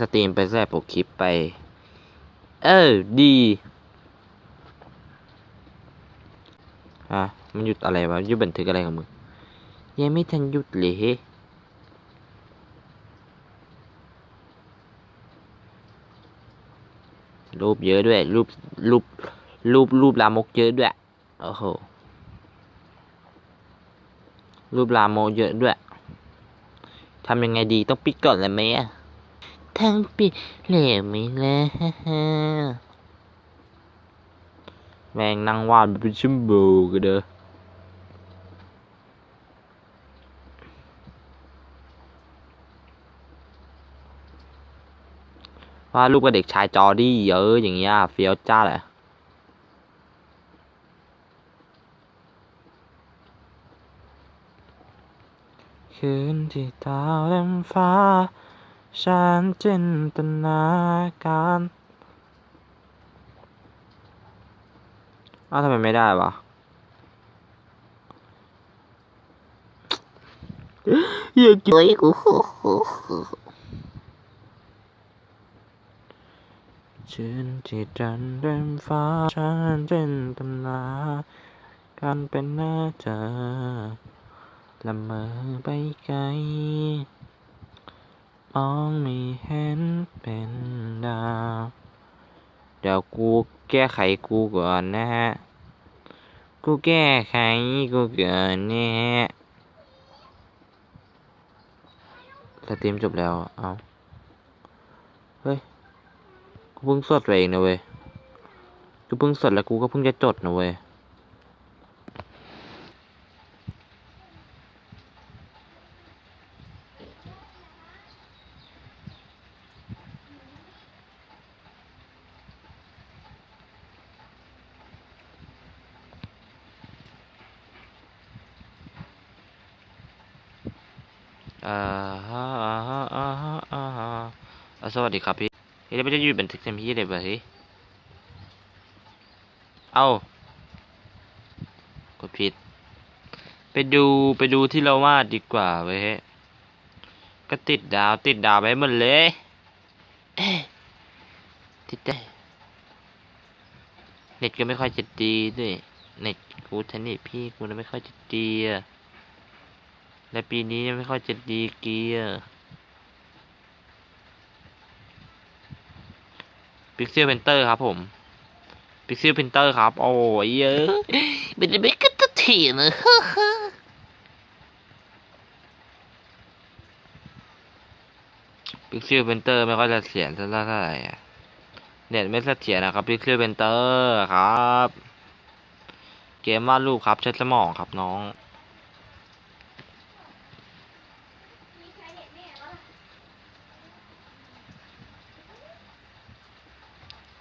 สตรีมไปแซ่ปกคลิปไป เออ ดีฮะมันหยุดอะไรวะหยุดบันทึกอะไรของมึง ยังไม่ทันหยุดเลยเฮ้รูปเยอะด้วย รูป รูป รูป รูปลามกเยอะด้วย โอ้โห รูปลามกเยอะด้วย ทำยังไงดีต้องปิดก่อนเลยไหมอะ ทั้งปิดเหลวไหมล่ะแม่งนั่งวาดเป็นชั่วโมงกันเด้อวาดรูปกับเด็กชายจอดี้เยอะอย่างเงี้ยเฟี้ยวจ้าเลยคืนที่ดาวเต็มฟ้า ฉันจินตนาการอ้าวทำไมไม่ได้วะอยากกินเฮ้ยกูคืนที่จันทร์เต็มฟ้าฉันจินตนาการเป็นหน้าเธอละเมอไปไกล มองไม่เห็นเป็นดาว เดี๋ยวกูแก้ไขกูก่อนนะฮะ กูแก้ไขกูก่อนนะฮะสตรีมจบแล้ว เอา เฮ้ย กูเพิ่งสดไปเองนะเว้ย กูเพิ่งสดแล้วกูก็เพิ่งจะจดนะเว้ย อ่าฮะอ่าฮะอ่าฮะอ่าฮะอ่าส วัสดีครับพี่เฮ้ยแล้วไม่ได้ยุดบันทึกเต็มที่เลยป่ะเฮ้เอ้ากดผิด ไปดูไปดูที่เราวาดดีกว่าเว้ยก็ติดดาวติดดาวไปหมดเลยติดได้เน็ตก็ไม่ค่อยจะดีด้วยเน็ตกูทันนี่พี่กูไม่ค่อยจะดีอะและปีนี้ยังไม่ค่อยจะดีเกียร์ พิกเซลเพนเตอร์ครับผมพิกเซลเพนเตอร์ครับ โอ้ยเยอะเป็นไม่กระตถีนะพิกเซลเพนเตอร์ไม่ค่อยจะเสียนสักเท่าไหร่เน็ตไม่เสถียรนะครับพิกเซลเพนเตอร์ครับ เกมวาดรูปครับใช้สมองครับน้อง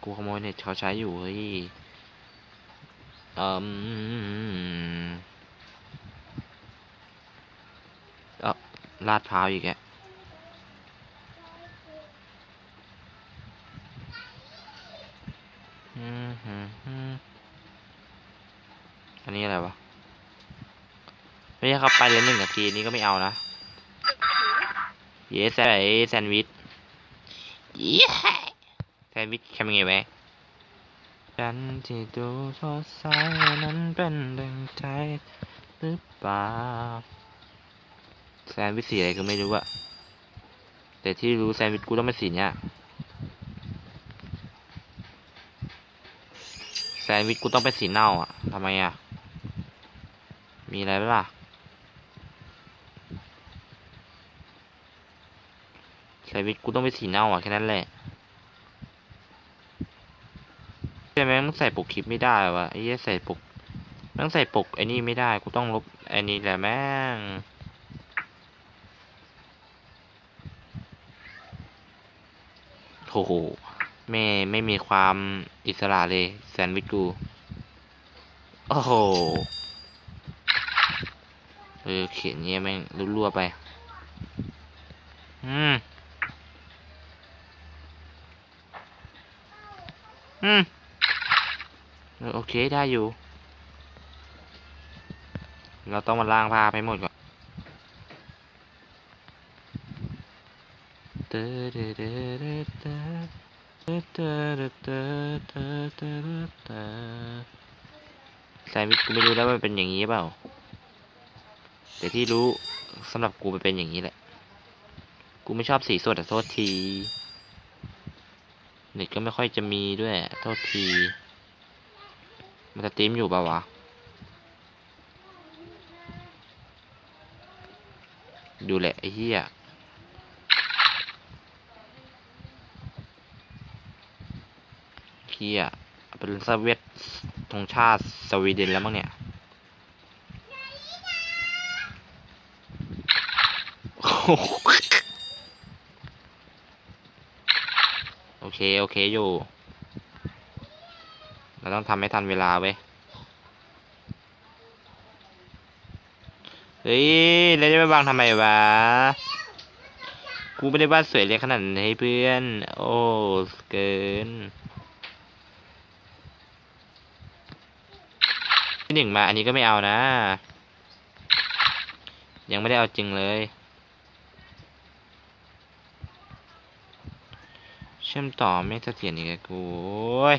กูขโมย เน็ตเขาใช้อยู่เฮ้ยเอ่มเอ้าลาดพร้าวอีกแกอันนี้อะไรวะ ไม่ใช่ครับไปเลยหนึ่งนาทีนี้ก็ไม่เอานะเยสไอแซนด์วิชเย้แซนด์วิชทำยังไงไหม นที่ดูสดใสนั้นเป็นดังใจหรือเปล่าแซนวิชสีอะไรก็ไม่รู้อะแต่ที่รู้แซนวิชกูต้องเป็นสีเนี้ยแซนวิชกูต้องเป็นสีเน่าอะทำไมอะมีอะไรไหมล่ะแซนวิชกูต้องเป็นสีเน่าอะแค่นั้นแหละ ใช่ไหมมึงใส่ปกคลิปไม่ได้วะไอ้เหี้ยใส่ปกมึงใส่ปกไอ้นี่ไม่ได้กูต้องลบไอ้นี่แหละแม่งโอ้โหไม่ไม่มีความอิสระเลยแซนด์วิชกูโอ้โหเออเขียนเงี้ยแม่งรั่วๆไป อืม อืม โอเคได้อยู่ เราต้องมาล้างผ้าไปหมดก่อนเด้อเด้อเด้อเด้อแซนวิชกูไม่รู้แล้วมันเป็นอย่างนี้เปล่า แต่ที่รู้สำหรับกูมันเป็นอย่างนี้แหละ กูไม่ชอบสีสดแต่โทษที เน็ตก็ไม่ค่อยจะมีด้วยโทษที มันจะตีมอยู่ปล่าวะ ดูแหละไอ้เหี้ยเหี้ยเป็นสเวียตธงชาติสวีเดนแล้วมั้งเนี่ยโอเค โอเค อยู่ เราต้องทำให้ทันเวลาเว้ยเฮ้ยแล้วจะไปบังทำไมวะ กูไม่ได้บ้านสวยเลยขนาดนั้นเพื่อน โอ้เกินที่หนึ่งมาอันนี้ก็ไม่เอานะ ยังไม่ได้เอาจริงเลย เชื่อมต่อไม่เสถียรอีกแล้วกูโอ้ย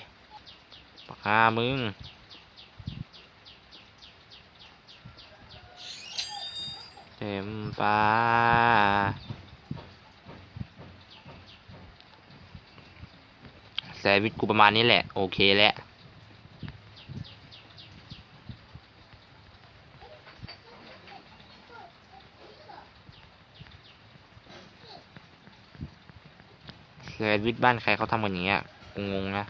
ปากกามึง เต็มฟ้าแซวิชกูประมาณนี้แหละ โอเคแหละแซวิชบ้านใครเขาทำกันอย่างเงี้ยงงนะ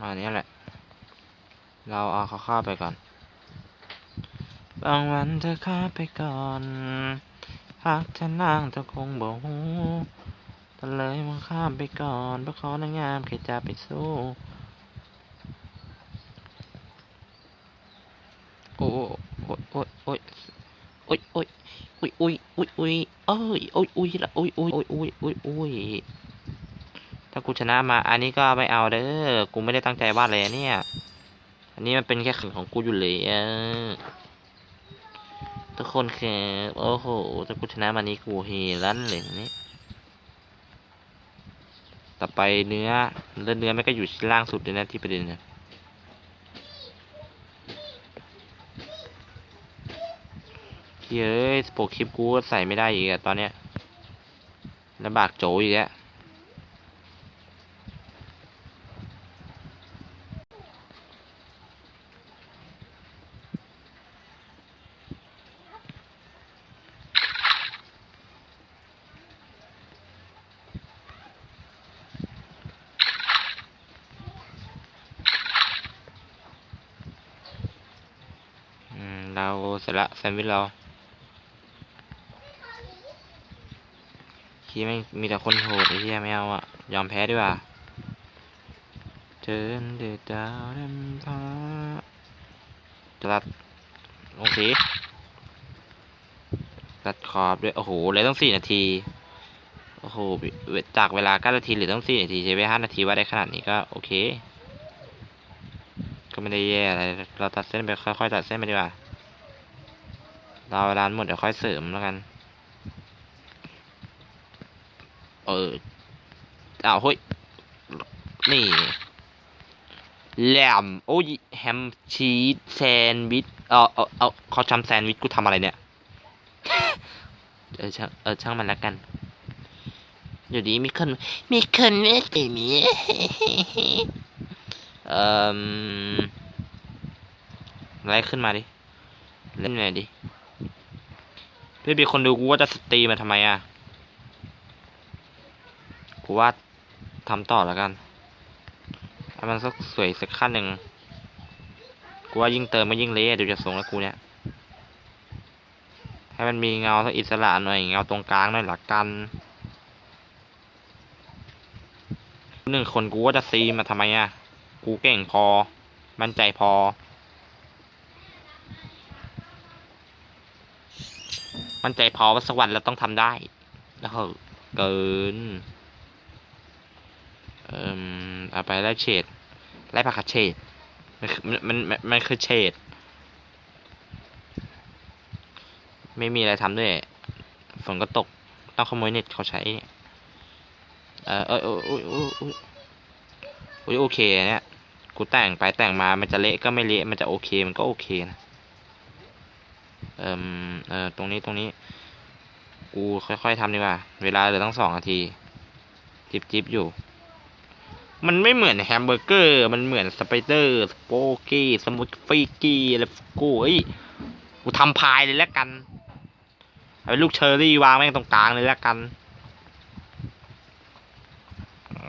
มาเนี้ยแหละ เราเอาเขาเข้าไปก่อน บางวันเธอข้าไปก่อนหากเธอนางเธอคงบอกหูแต่เลยมึงข้ามไปก่อนเพราะเขอนางงามใครจะไปสู้โอ้โอ้โอ้โอ้ยโอ้ยโอ้ยโอ้ยโอ้ยโอ้ยโอ้ยเอ้ยโอ้ยโอ้ยโอ้ยโอ้ยโอ้ยโอ้ยโอ้ยโอ้ย ถ้ากูชนะมา อันนี้ก็ไม่เอาเด้อ กูไม่ได้ตั้งใจวาดเลยเนี่ย อันนี้มันเป็นแค่ขึงของกูอยู่เลยเออทุกคนคือโอ้โห ถ้ากูชนะมานี้กูเฮลั่นเลยนี่ ต่อไปเนื้อเลือเนื้อไม่ก็อยู่ที่ล่างสุดเลยนะที่ประเด็นนะเฮ้ยโปกคลิปกูใส่ไม่ได้อีกอะตอนเนี้ยลำบากโจอีกแล้ว อืม เสร็จละแซนด์วิชเราคีไม่มีแต่คนโหดไอ้เหี้ยไม่เอาอะ ยอมแพ้ดีกว่าเดินเดือดดาวเดินฟ้าจะตัดลงสีตัดขอบด้วย โอ้โหเลยต้องสี่นาที โอ้โห จากเวลาเก้านาทีหลือต้องสี่นาทีใช้ไปห้านาทีว่าได้ขนาดนี้ก็โอเค ก็ไม่ได้แย่อะไร เราตัดเส้นไปค่อยๆ ตัดเส้นไปดีกว่า ราเวลาหมดเดี๋ยวค่อยเสริมแล้วกัน เอออ้าวเฮ้ย นี่แหลมโอ้ยแฮมชีสแซนด์วิชเออเออเอเขาทำแซนด์วิชกูทำอะไรเนี่ย เออช่างเออช่างมันละกันเดี๋ยวนี้มีคนมีคนเลือกอย่างนี้เอ่อไล่ขึ้นมาดิ เล่นหน่อยดิ พี่มีคนดูกูว่าจะสตรีมาทำไมอะ กูว่าทำต่อแล้วกันให้มันสักสวยสักขั้นหนึ่งกูว่ายิ่งเติมมันยิ่งเละดูจะทรงแล้วกูเนี่ย ให้มันมีเงาสักอิสระหน่อย เงาตรงกลางหน่อยหลักกันหนึ่งคนกูว่าจะซีมาทำไมอะ กูเก่งพอ มั่นใจพอ มั่นใจพอว่าสักวันเราต้องทำได้ แล้วก็เกิน เอ่มเอาไปไล่เฉดไล่ผักกาดเฉดมันมันมันมันคือเฉดไม่มีอะไรทำด้วย ฝนก็ตก ต้องขโมยเน็ตเขาใช้เนี่ยเออเออเอออุ้ยอุ้ยอุ้ยอุ้ยโอเคเนี่ย กูแต่งไปแต่งมา มันจะเละก็ไม่เละ มันจะโอเค มันก็โอเคนะ เอ่มเออตรงนี้ตรงนี้ กูค่อยๆทำดีกว่า เวลาเหลือตั้งสองนาที จิบจิบอยู่ มันไม่เหมือนแฮมเบอร์เกอร์ มันเหมือนสไปเดอร์สโปกี้สมุทฟิกี้อะไรกูเอ้ยกูทำพายเลยแล้วกันเอาลูกเชอร์รี่วางแม่งตรงกลางเลยแล้วกัน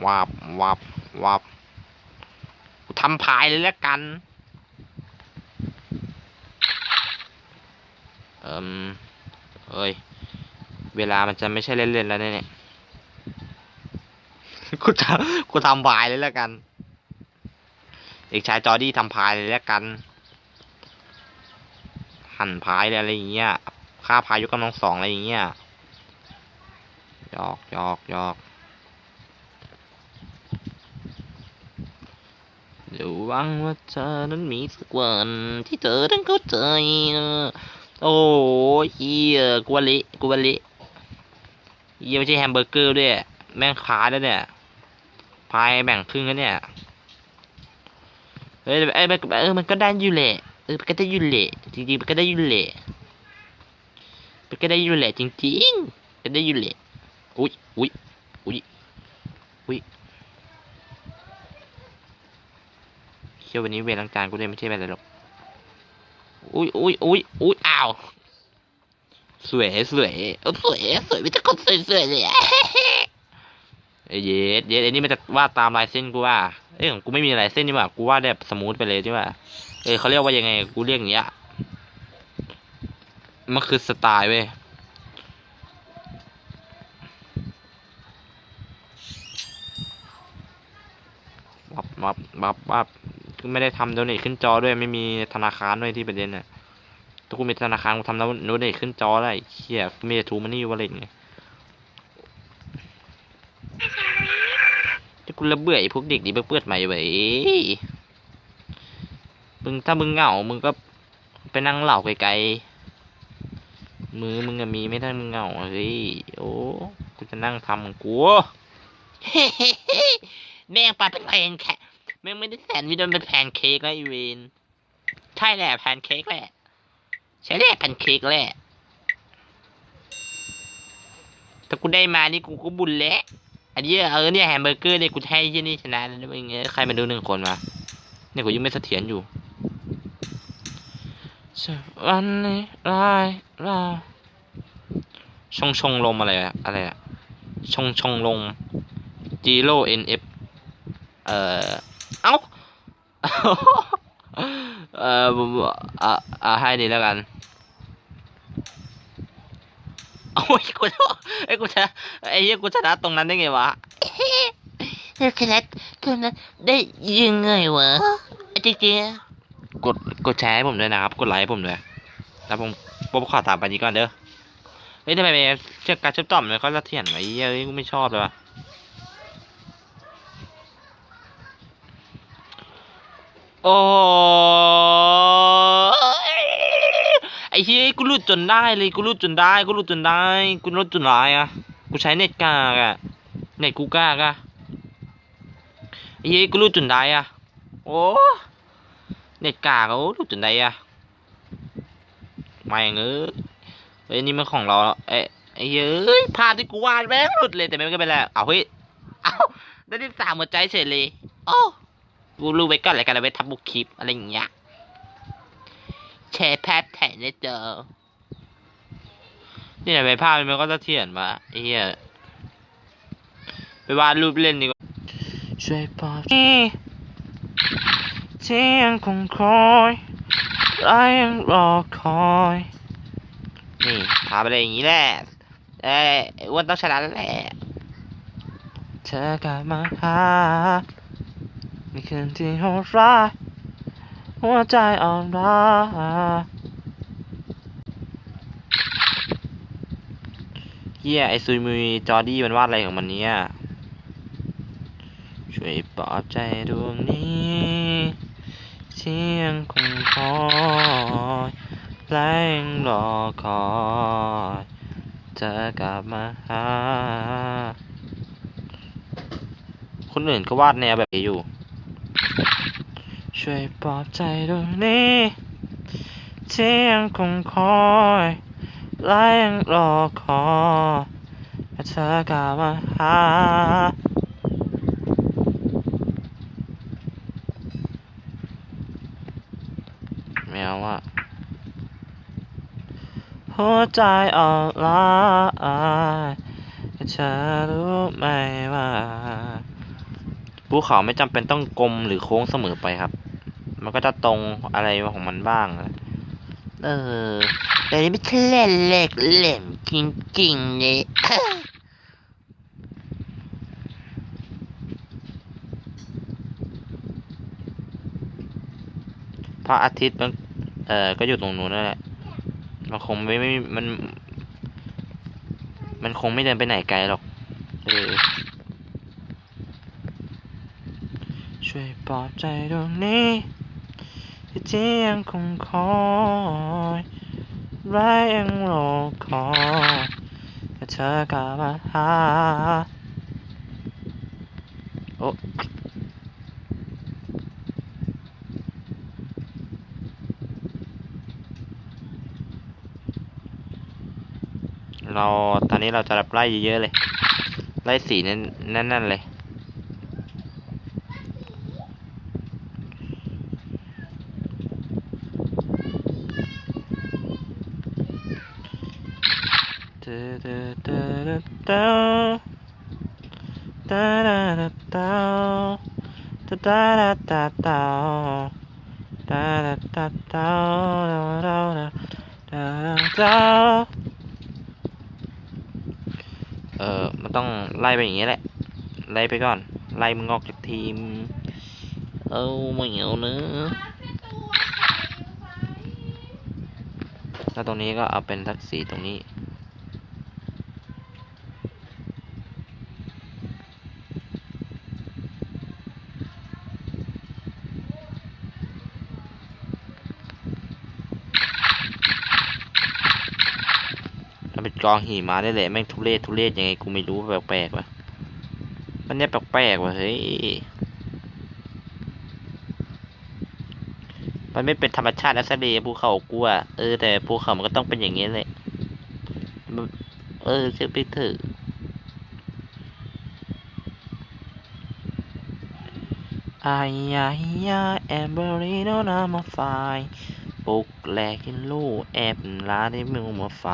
วับวับวับกูทำพายเลยแล้วกัน เอิ มเอ้ย เวลามันจะไม่ใช่เล่นๆแล้วเนี่ยกูทำกูทำพายเลยแล้วกัน เอกชายจอร์ดี้ทำพายเลยแล้วกัน หั่นพายอะไรอย่างเงี้ย ค่าพายยกกำลังสองอะไรอย่างเงี้ยหยอกหยอกหยอกเดี๋ยวหวังว่าเธอนั้นมีสักวันที่เธอต้องเข้าใจ โอ้ยเฮียกูว่าเละกูว่เละเฮียไม่ใช่แฮมเบอร์เกอร์ด้วย แม่งพายแล้วเนี่ย พายแบ่งครึ่งแล้วเนี่ย เฮ้ยเอ้ยมันเออมันก็ได้อยู่แหละ เออมันก็ได้อยู่แหละ จริงๆมันก็ได้อยู่แหละมันก็ได้อยู่แหละจริงๆก็ได้อยู่แหละอุ้ยอุ้ยอุ้ยอุ้ยเชื่อวันนี้เวรล้างจานกูเลยไม่ใช่อะไรหรอก อุ้ยอุ้ยอุ้ยอุ้ยอ้าวสวยสวยสวยสวยไม่ใช่คนสวยสวยเลยเอ้ยเย็ดเย็ดไอ้นี่มันจะวาดตามลายเส้นกูว่าเอ้ยของกูไม่มีลายเส้นนี่หว่ากูวาดแบบสมูทไปเลยใช่ป่ะเอ้ยเขาเรียกว่ายังไงกูเรียกอย่างเงี้ยมันคือสไตล์เว้ยวับวับวับวับ ไม่ได้ทำโดเนทขึ้นจอด้วยไม่มีธนาคารด้วยที่ประเด็นน่ะถ้ากูมีธนาคารกูทำแล้วโดเนทขึ้นจอได้เฮียกูมีแต่ทูมันนี่วอลเล็ตไงจะกูระเบื่อไอ้พวกเด็กดีเปื้อนใหม่ไว้ยมึงถ้ามึงเหงา มึงก็ไปนั่งเหล่าไกลๆ มือมึงอะมีไม่ได้มึงเหงาเฮ้ย โอ้ กูจะนั่งทำของกูแม่งปลาเป็นแพนแค่ แม่งไม่ได้แซนด์วิชมันเป็นแพนเค้กแล้วอีเวนใช่แหละแพนเค้กแหละ ใช่แหละแพนเค้กแหละถ้ากูได้มานี่กูก็บุญแล้วอันนี้เออเนี่ยแฮมเบอร์เกอร์เนี่ยกูให้ที่นี่ชนะแล้วนะมึงเงี้ยใครมาดูหนึ่งคนวะเนี่ยกูยังไม่เสถียรอยู่วันนี้ลายลาชงชงลมอะไรอะอะไรอะชงชงลมจีโร่เอ็นเอฟเอ่อ เอ้าเอ่อผมอะอะให้นี่แล้วกันโอ้ยกูจะไอ้ยกูชนะไอ้เหี้ยกูชนะตรงนั้นได้ไงวะเธอชนะเธอนั้นได้ยังไงวะจริงกดกดแชร์ให้ผมด้วยนะครับกดไลค์ให้ผมด้วยแล้วผมผมขอตามไปนี้ก่อนเด้อเฮ้ยทำไมเชื่อการเชื่อมต่อมมันก็เสถียรไว้เฮ้ยกูไม่ชอบเลยว่ะ โอ้ยไอ้เฮ้ยกูรุดจนได้เลยกูรุดจนได้กูรุดจนได้กูรุดจนได้อะกูใช้เน็ตกากอะเน็ตกูกากอะไอ้เฮ้ยกูรุดจนได้อะโอ้เน็ตกากอะโอ้รุดจนได้อะไม่งเอ้ยเฮ้ยนี่มันของเราแล้วเอ้ไอ้เฮ้ยภาที่กูวาดแม่งหลุดเลยแต่ไม่เป็นไรเอาเฮ้ยเอาได้ที่สามหัวใจเฉยเลยโอ้ รู้ไว้ก่อนแล้กันเลยไปทำบุกคลิปอะไรอย่างเงี้ยแชร์แพทแทนได้เจอ นี่แหลไปภาพมันก็จะเถียนมาไอ้เหี้ยไปวาดรูปเล่นดีกว่า ช่วยปอบที่ที่ยังคงคอยแลยังรอคอย นี่พาไปเลยอย่างนี้แหละเอ้อวันต้องชนะแแหละ เธอกลับมาหา มีคืนที่โหดร้ายหัวใจอ่อนร้าเฮียไอซุยมีจอดี้มันวาดอะไรของมันเนี่ยช่วยปลอบใจดวงนี้เชียงคงคอยแรงรอคอยเธอกลับมาหาคนอื่นก็วาดแนวแบบนี้อยู่ ช่วยปลอบใจดวงนี้ที่ยังคงคอยและยังรอคอยให้เธอกลับมาหาไม่ว่าะหัวใจอ่อนล้าเธอรู้ไหมว่าภูเขาไม่จำเป็นต้องกลมหรือโค้งเสมอไปครับ มันก็จะตรงอะไรของมันบ้าง เออต่นี่ไม่ใช่เล่นเล็กเล่นจริงๆนี่พระอาทิตย์มัน เออก็อยู่ตรงนู้นนั่นแหละ มันคงไม่ไม่ มัน มันคงไม่เดินไปไหนไกลหรอก เออ ช่วยปลอบใจตรงนี้ ที่ยังคงคอยและยังรอคอยแต่เธอกลับมาหาโอ้เราตอนนี้เราจะรับไล่เยอะๆเลย ไล่สีนั่นนั่นเลย da da da da da da da da da da da da da da da da เออมันต้องไล่ไปอย่างนี้แหละ ไล่ไปก่อน ไล่มึงออกจากทีม เอาไม่เหอาเนื้อแล้วตรงนี้ก็เอาเป็นทักสีตรงนี้ เป็นกองหิมะได้แหละแม่งทุเรศทุเรศยังไงกูไม่รู้แปลกๆว่ะมันเนี่ยแปลกๆว่ะเฮ้ยมันไม่เป็นธรรมชาตินะทะเลภูเขากูอะเออแต่ภูเขามันก็ต้องเป็นอย่างนี้แหละเออเชื่อไปเถอะอายายาแอมเบอรี่โนนามาไฟปุกแหลกินลูแอบลาได้มือมาไฟ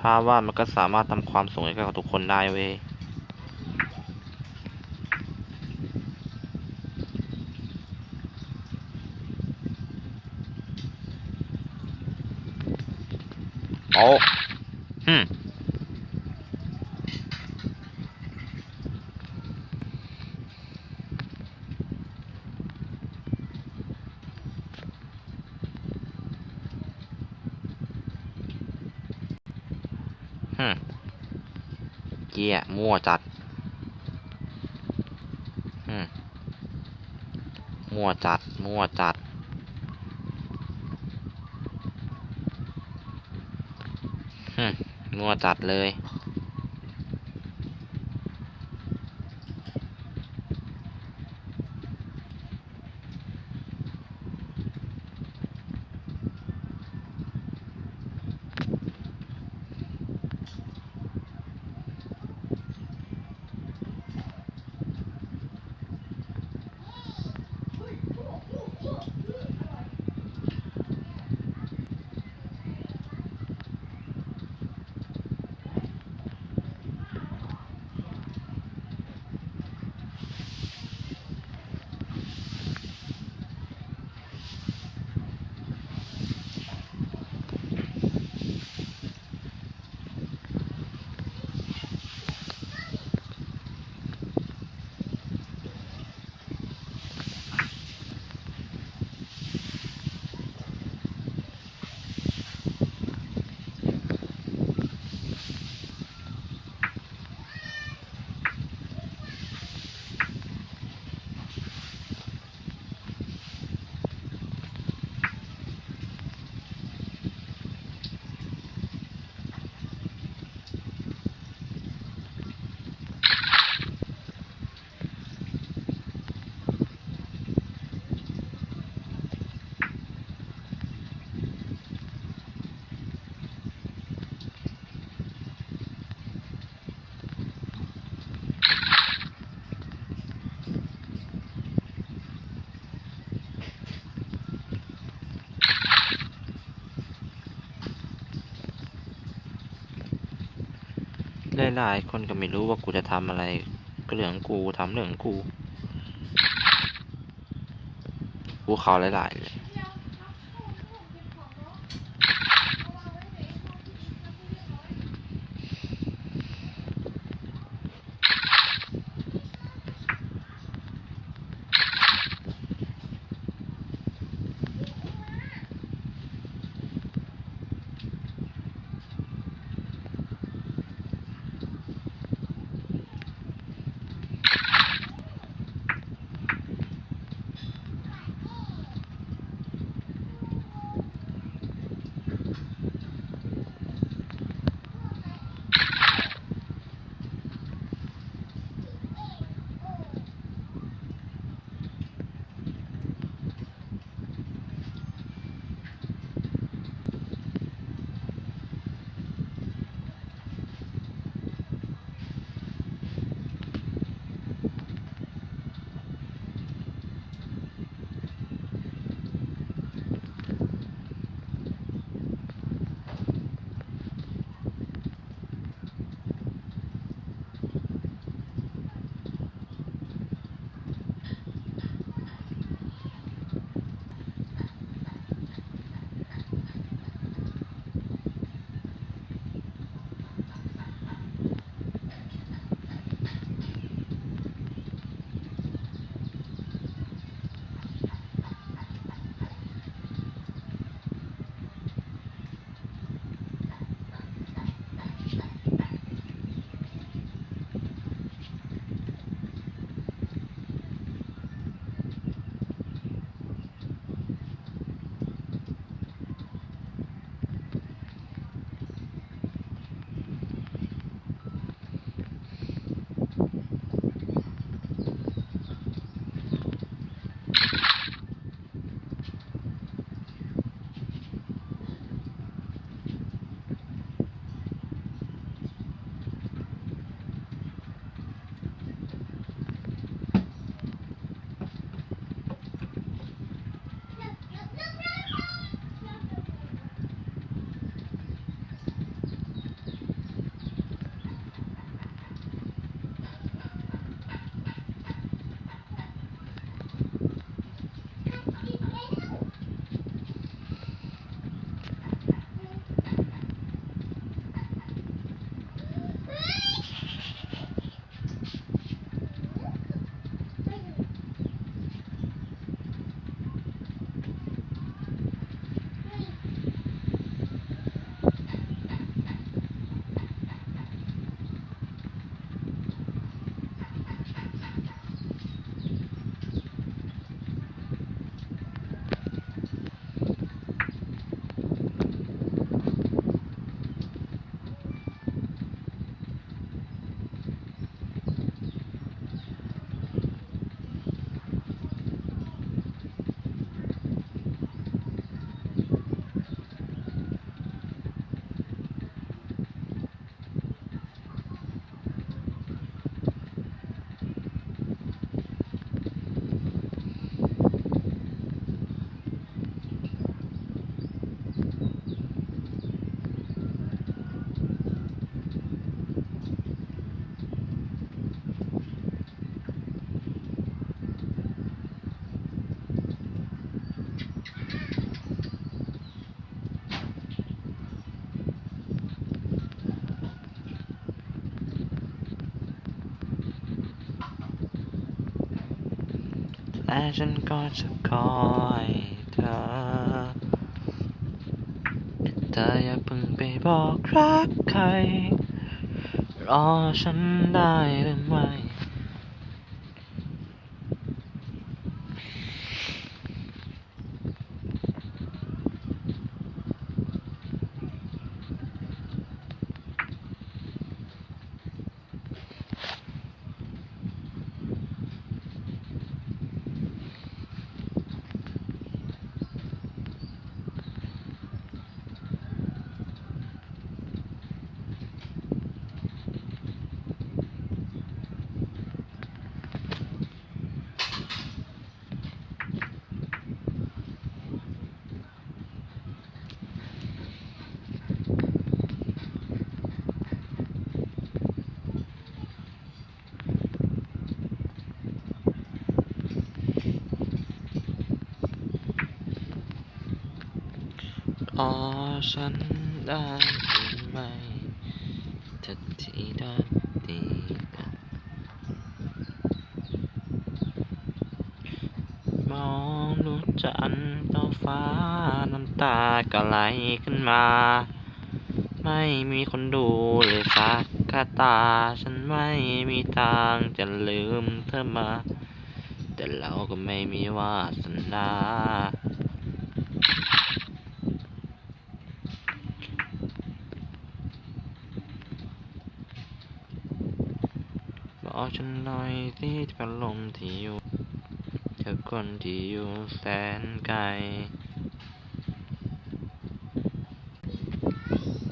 ภาพวาดมันก็สามารถทำความสวยให้กับทุกคนได้เว้ยโอ้ฮึมฮึมเกียมั่วจัดฮึมมั่วจัด มั่วจัด ฮึมมั่ว จัดเลย หลายๆคนก็ไม่รู้ว่ากูจะทำอะไรก็เรื่องกูทำเรื่องของกูกูเขาหลายๆเลย ฉันก็จะคอยเธอ เธออย่าเพิ่งไปบอกรักใคร รอฉันได้หรือไม่ อ ฉันได้หรือไม่ทันทีได้ดีกันมองดูจันทร์ต่อฟ้า น้ำตาก็ไหลขึ้นมา ไม่มีคนดูเลยสักกตา ฉันไม่มีทางจะลืมเธอมา แต่เราก็ไม่มีวาสนา บอกฉันหน่อยที่พัดลมที่อยู่เธอคนที่อยู่แสนไกล